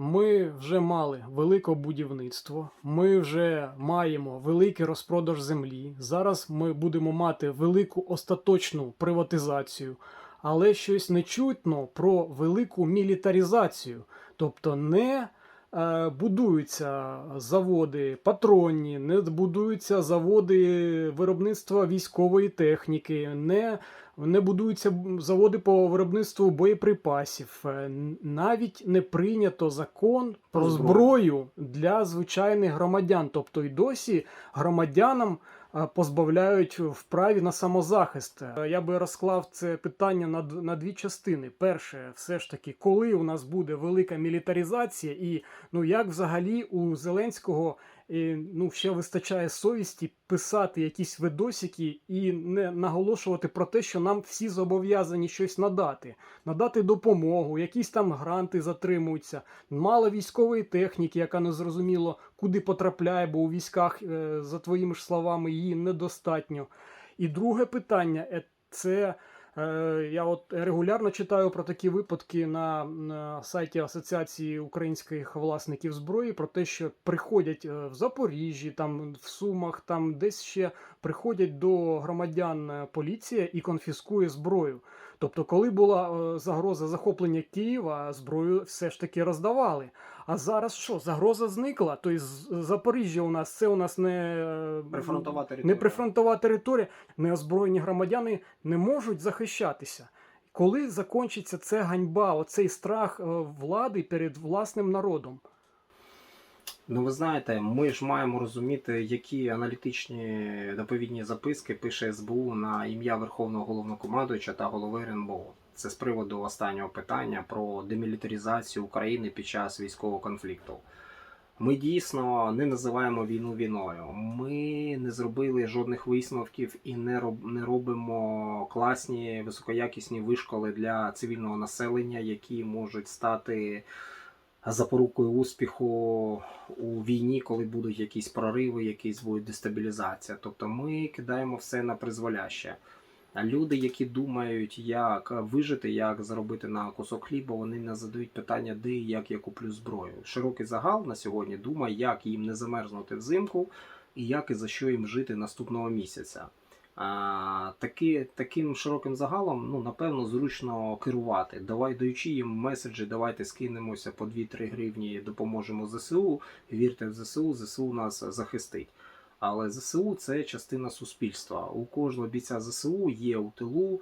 Ми вже мали велике будівництво, ми вже маємо великий розпродаж землі. Зараз ми будемо мати велику остаточну приватизацію, але щось не чутно про велику мілітаризацію. Тобто не будуються заводи патронні, не будуються заводи виробництва військової техніки, не не будуються заводи по виробництву боєприпасів. Е, Навіть не прийнято закон про зброю. для звичайних громадян. Тобто і досі громадянам е, позбавляють вправі на самозахист. Е, Я би розклав це питання на, на дві частини. Перше, все ж таки, коли у нас буде велика мілітаризація, і ну як взагалі у Зеленського і, ну, ще вистачає совісті писати якісь видосики і не наголошувати про те, що нам всі зобов'язані щось надати, надати допомогу, якісь там гранти затримуються, мало військової техніки, яка не зрозуміло куди потрапляє, бо у військах, е, за твоїми ж словами, її недостатньо. І друге питання е, це. Е, Я от регулярно читаю про такі випадки на, на сайті Асоціації українських власників зброї про те, що приходять е, в Запоріжжі, там в Сумах, там десь ще приходять до громадян е, поліція і конфіскує зброю. Тобто, коли була загроза захоплення Києва, зброю все ж таки роздавали. А зараз що? Загроза зникла. Тобто Запоріжжя у нас це у нас не е, Прифронтова територія. не прифронтова територія, неозброєні громадяни не можуть захищатися. Коли закінчиться ця ганьба, оцей страх е, влади перед власним народом? Ну, ви знаєте, ми ж маємо розуміти, які аналітичні доповідні записки пише СБУ на ім'я Верховного головнокомандуюча та голови РНБО. Це з приводу останнього питання про демілітаризацію України під час військового конфлікту. Ми дійсно не називаємо війну війною. Ми не зробили жодних висновків і не не робимо класні високоякісні вишколи для цивільного населення, які можуть стати запорукою успіху у війні, коли будуть якісь прориви, якісь буде дестабілізація. Тобто ми кидаємо все на призволяще. Люди, які думають, як вижити, як заробити на кусок хліба, вони не задають питання, де і як я куплю зброю. Широкий загал на сьогодні думає, як їм не замерзнути взимку і як і за що їм жити наступного місяця. А, таки, таким широким загалом, ну, напевно, зручно керувати. Давай даючи їм меседжі, давайте скинемося по 2-3 гривні, допоможемо ЗСУ. Вірте в ЗСУ, ЗСУ нас захистить. Але ЗСУ це частина суспільства. У кожного бійця ЗСУ є у тилу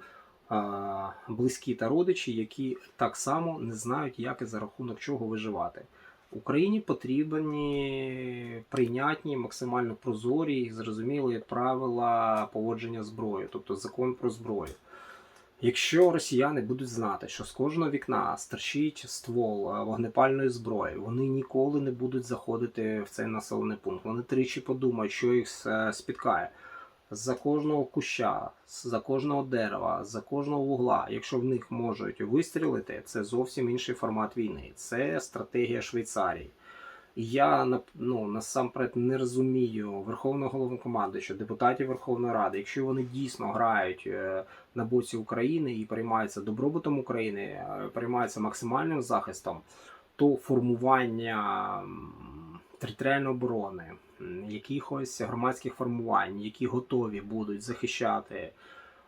а, близькі та родичі, які так само не знають, як і за рахунок чого виживати. Україні потрібні прийнятні, максимально прозорі і зрозумілі правила поводження зброєю, тобто закон про зброю. Якщо росіяни будуть знати, що з кожного вікна стерчить ствол е, вогнепальної зброї, вони ніколи не будуть заходити в цей населений пункт. Вони тричі подумають, що їх е, спіткає. За кожного куща, за кожного дерева, за кожного вугла, якщо в них можуть вистрілити, це зовсім інший формат війни. Це стратегія Швейцарії. Я ну, насамперед не розумію Верховного головнокомандуюча, депутатів Верховної Ради, якщо вони дійсно грають е, на боці України і переймаються добробутом України, е, переймаються максимальним захистом, то формування територіальної оборони, якихось громадських формувань, які готові будуть захищати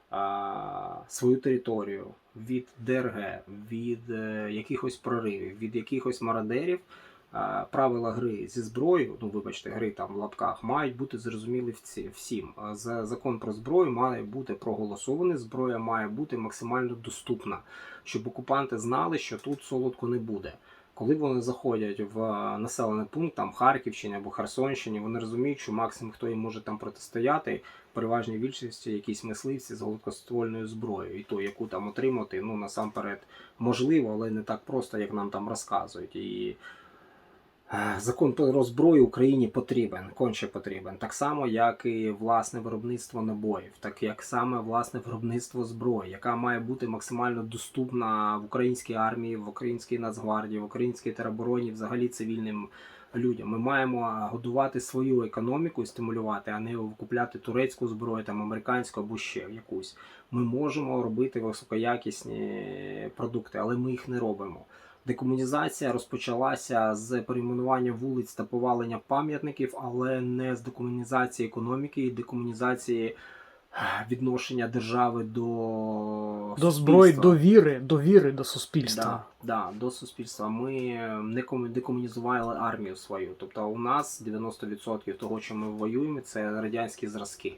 а, свою територію від ДРГ, від е, якихось проривів, від якихось мародерів. Правила гри зі зброєю, ну вибачте, гри там в лапках, мають бути зрозумілі всі- всім. За закон про зброю має бути проголосований. Зброя має бути максимально доступна, щоб окупанти знали, що тут солодко не буде. Коли вони заходять в населений пункт, там Харківщині або Херсонщині, вони розуміють, що максимум хто їм може там протистояти, переважній більшості якісь мисливці з гладкоствольною зброєю, і то яку там отримати, ну насамперед можливо, але не так просто, як нам там розказують. І Закон про зброю Україні потрібен, конче потрібен. Так само, як і власне виробництво набоїв, так як саме власне виробництво зброї, яка має бути максимально доступна в українській армії, в українській Нацгвардії, в українській теробороні, взагалі цивільним людям. Ми маємо годувати свою економіку і стимулювати, а не купляти турецьку зброю, там американську або ще якусь. Ми можемо робити високоякісні продукти, але ми їх не робимо. Декомунізація розпочалася з перейменування вулиць та повалення пам'ятників, але не з декомунізації економіки і декомунізації е, відношення держави до, До зброї, суспільства. довіри, довіри до суспільства. Да, да, до суспільства. Ми не декомунізували армію свою. Тобто у нас 90% того, що ми воюємо, це радянські зразки.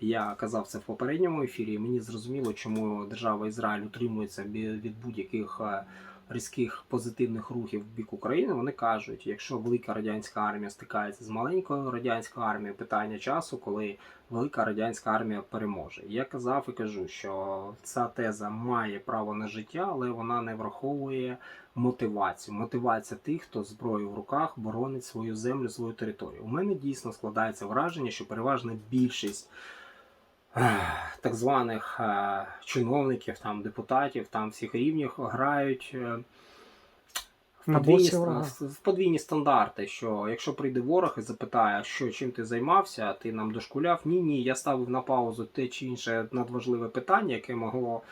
Я казав це в попередньому ефірі. і Мені зрозуміло, чому держава Ізраїль утримується від будь-яких е, різких позитивних рухів в бік України. Вони кажуть, якщо велика радянська армія стикається з маленькою радянською армією, питання часу, коли велика радянська армія переможе. Я казав і кажу, що ця теза має право на життя, але вона не враховує мотивацію. Мотивація тих, хто з зброєю в руках боронить свою землю, свою територію. У мене дійсно складається враження, що переважна більшість. Так званих е, чиновників, там депутатів, там всіх рівнів грають е, в подвійні, в подвійні стандарти. Що якщо прийде ворог і запитає, що чим ти займався, ти нам дошкуляв. Ні, ні, я ставив на паузу те чи інше надважливе питання, яке могло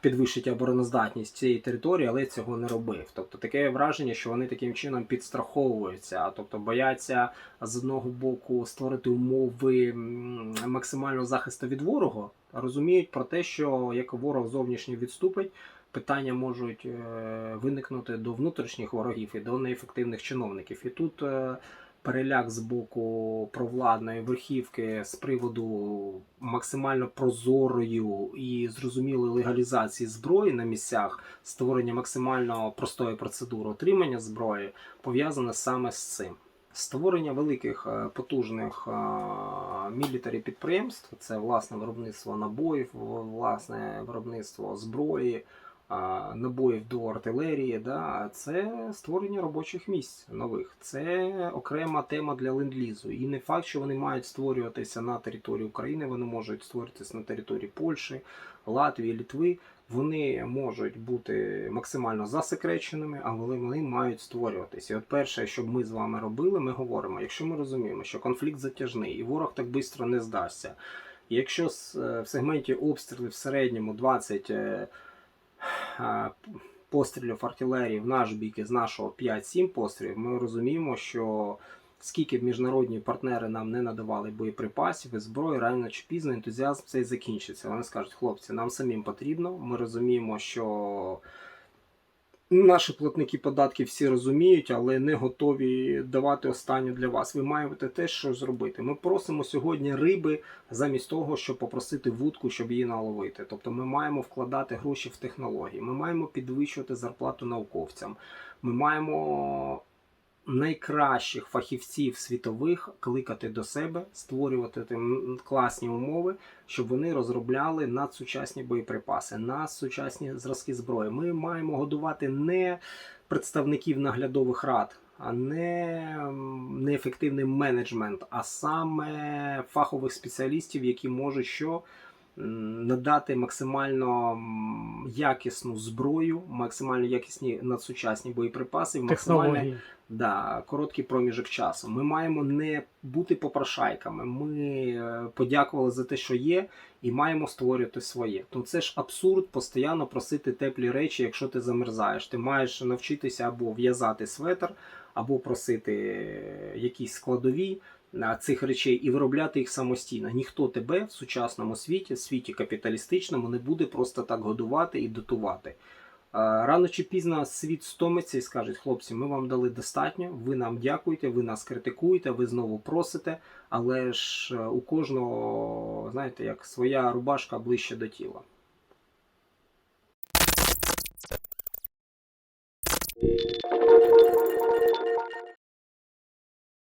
підвищити обороноздатність цієї території, але цього не робив. Тобто таке враження, що вони таким чином підстраховуються, тобто бояться з одного боку створити умови максимального захисту від ворога, розуміють про те, що як ворог зовнішній відступить. Питання можуть е, виникнути до внутрішніх ворогів і до неефективних чиновників. І тут е, переляк з боку провладної верхівки з приводу максимально прозорою і зрозумілої легалізації зброї на місцях, створення максимально простої процедури отримання зброї, пов'язане саме з цим. Створення великих е, потужних мілітарі підприємств це власне виробництво набоїв, власне виробництво зброї, набоїв до артилерії, да, це створення робочих місць нових. Це окрема тема для ленд-лізу. І не факт, що вони мають створюватися на території України, вони можуть створитися на території Польщі, Латвії, Літви. Вони можуть бути максимально засекреченими, але вони мають створюватися. І от перше, що ми з вами робили, ми говоримо, якщо ми розуміємо, що конфлікт затяжний і ворог так швидко не здасться. Якщо е, в сегменті обстрілів в середньому 20 е, е, пострілів артилерії в наш бік із нашого 5-7 пострілів, ми розуміємо, що скільки б міжнародні партнери нам не надавали боєприпасів і зброї, рано чи пізно ентузіазм цей закінчиться. Вони скажуть, хлопці, нам самим потрібно. Ми розуміємо, що наші платники податків всі розуміють, але не готові давати останню для вас. Ви маєте те, що зробити. Ми просимо сьогодні риби замість того, щоб попросити вудку, щоб її наловити. Тобто ми маємо вкладати гроші в технології, ми маємо підвищувати зарплату науковцям. Ми маємо найкращих фахівців світових кликати до себе, створювати класні умови, щоб вони розробляли надсучасні боєприпаси, надсучасні зразки зброї. Ми маємо годувати не представників наглядових рад. А не неефективний менеджмент, а саме фахових спеціалістів, які можуть що надати максимально якісну зброю, максимально якісні надсучасні боєприпаси, максимально Да, короткий проміжок часу. Ми маємо не бути попрошайками. Ми е, подякували за те, що є, і маємо створювати своє. То це ж абсурд постійно просити теплі речі, якщо ти замерзаєш. Ти маєш навчитися або в'язати светр, або просити е, якісь складові цих речей і виробляти їх самостійно. Ніхто тебе в сучасному світі, світі капіталістичному, не буде просто так годувати і дотувати. Рано чи пізно світ стомиться і скаже, хлопці, ми вам дали достатньо, ви нам дякуєте, ви нас критикуєте, ви знову просите, але ж е, у кожного, знаєте, як своя рубашка ближче до тіла.